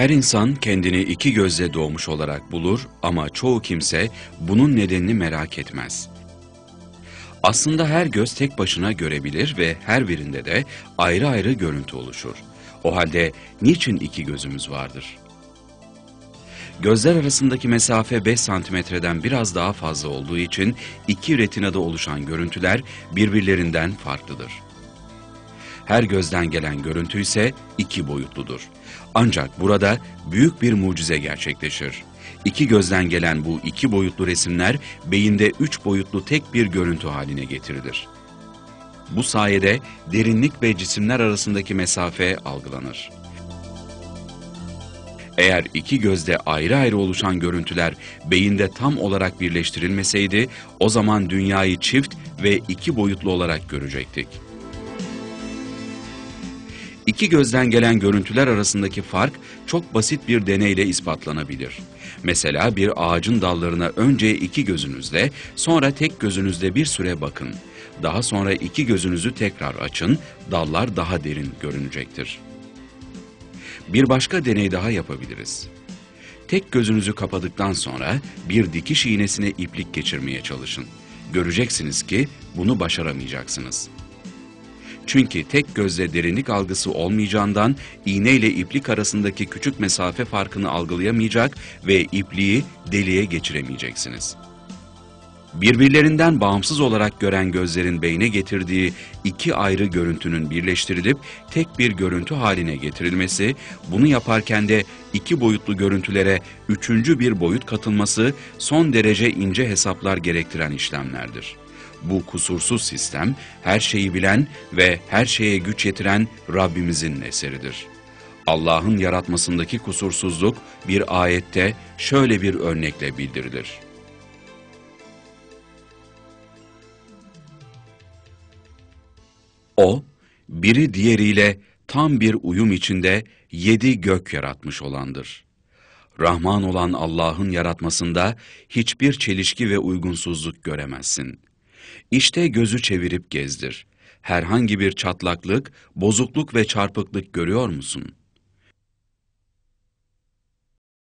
Her insan kendini iki gözle doğmuş olarak bulur ama çoğu kimse bunun nedenini merak etmez. Aslında her göz tek başına görebilir ve her birinde de ayrı ayrı görüntü oluşur. O halde niçin iki gözümüz vardır? Gözler arasındaki mesafe 5 santimetreden biraz daha fazla olduğu için iki retinada oluşan görüntüler birbirlerinden farklıdır. Her gözden gelen görüntü ise iki boyutludur. Ancak burada büyük bir mucize gerçekleşir. İki gözden gelen bu iki boyutlu resimler beyinde üç boyutlu tek bir görüntü haline getirilir. Bu sayede derinlik ve cisimler arasındaki mesafe algılanır. Eğer iki gözde ayrı ayrı oluşan görüntüler beyinde tam olarak birleştirilmeseydi, o zaman dünyayı çift ve iki boyutlu olarak görecektik. İki gözden gelen görüntüler arasındaki fark çok basit bir deneyle ispatlanabilir. Mesela bir ağacın dallarına önce iki gözünüzle, sonra tek gözünüzle bir süre bakın. Daha sonra iki gözünüzü tekrar açın, dallar daha derin görünecektir. Bir başka deney daha yapabiliriz. Tek gözünüzü kapadıktan sonra bir dikiş iğnesine iplik geçirmeye çalışın. Göreceksiniz ki bunu başaramayacaksınız. Çünkü tek gözle derinlik algısı olmayacağından iğne ile iplik arasındaki küçük mesafe farkını algılayamayacak ve ipliği deliğe geçiremeyeceksiniz. Birbirlerinden bağımsız olarak gören gözlerin beyne getirdiği iki ayrı görüntünün birleştirilip tek bir görüntü haline getirilmesi, bunu yaparken de iki boyutlu görüntülere üçüncü bir boyut katılması son derece ince hesaplar gerektiren işlemlerdir. Bu kusursuz sistem her şeyi bilen ve her şeye güç yetiren Rabbimizin eseridir. Allah'ın yaratmasındaki kusursuzluk bir ayette şöyle bir örnekle bildirilir. O, biri diğeriyle tam bir uyum içinde yedi gök yaratmış olandır. Rahman olan Allah'ın yaratmasında hiçbir çelişki ve uygunsuzluk göremezsin. İşte gözü çevirip gezdir. Herhangi bir çatlaklık, bozukluk ve çarpıklık görüyor musun?